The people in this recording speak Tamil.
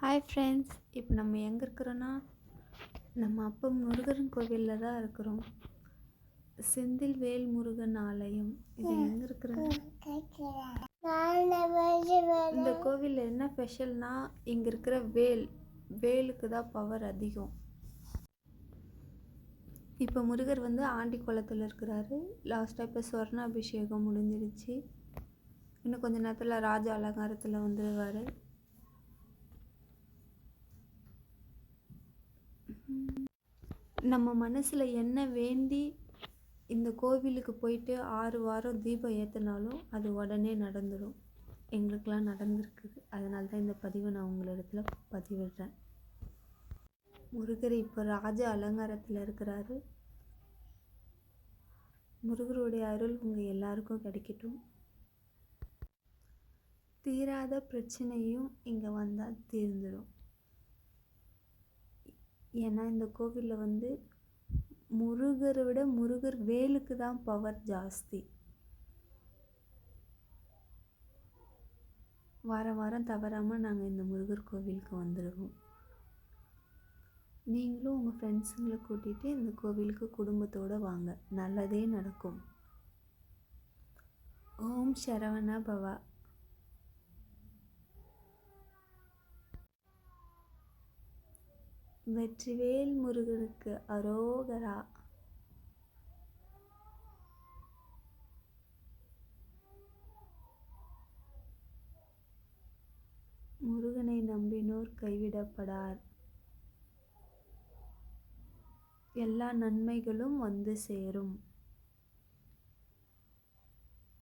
ஹாய் ஃப்ரெண்ட்ஸ் இப்போ நம்ம எங்கே இருக்கிறோன்னா நம்ம அப்பா முருகன் கோவிலில் தான் இருக்கிறோம். செந்தில் வேல் முருகன் ஆலயம் இது எங்கே இருக்கிற இந்த கோவிலில் என்ன ஸ்பெஷல்னால் இங்கே இருக்கிற வேல் வேலுக்கு தான் பவர் அதிகம். இப்போ முருகர் வந்து ஆண்டி குளத்தில் இருக்கிறாரு. லாஸ்ட்டாக இப்போ ஸ்வர்ண அபிஷேகம் முடிஞ்சிருச்சு. இன்னும் கொஞ்ச நேரத்தில் ராஜ அலங்காரத்தில் வந்துடுவார் நம்ம மனசில் என்ன வேண்டி இந்த கோவிலுக்கு போயிட்டு ஆறு வாரம் தீபம் ஏற்றினாலும் அது உடனே நடந்துடும் எங்களுக்கெல்லாம் நடந்திருக்குது. அதனால தான் இந்த பதிவை நான் உங்களிடத்துல பதிவிடுறேன். முருகர் இப்போ ராஜ அலங்காரத்தில் இருக்கிறாரு. முருகருடைய அருள் உங்கள் எல்லாருக்கும் கிடைக்கட்டும். தீராத பிரச்சனையும் இங்கே வந்தால் தீர்ந்துடும் ஏன்னா இந்த கோவிலில் வந்து முருகரை விட முருகர் வேலுக்கு தான் பவர் ஜாஸ்தி. வாரம் வாரம் தவறாமல் நாங்கள் இந்த முருகர் கோவிலுக்கு வந்துடுவோம் நீங்களும் உங்கள் ஃப்ரெண்ட்ஸுங்களை கூட்டிகிட்டு இந்த கோவிலுக்கு குடும்பத்தோடு வாங்க. நல்லதே நடக்கும். ஓம் சரவண பவா. வெற்றிவேல் முருகனுக்கு அரோகரா. முருகனை நம்பினோர் கைவிடப்படார். எல்லா நன்மைகளும் வந்து சேரும்.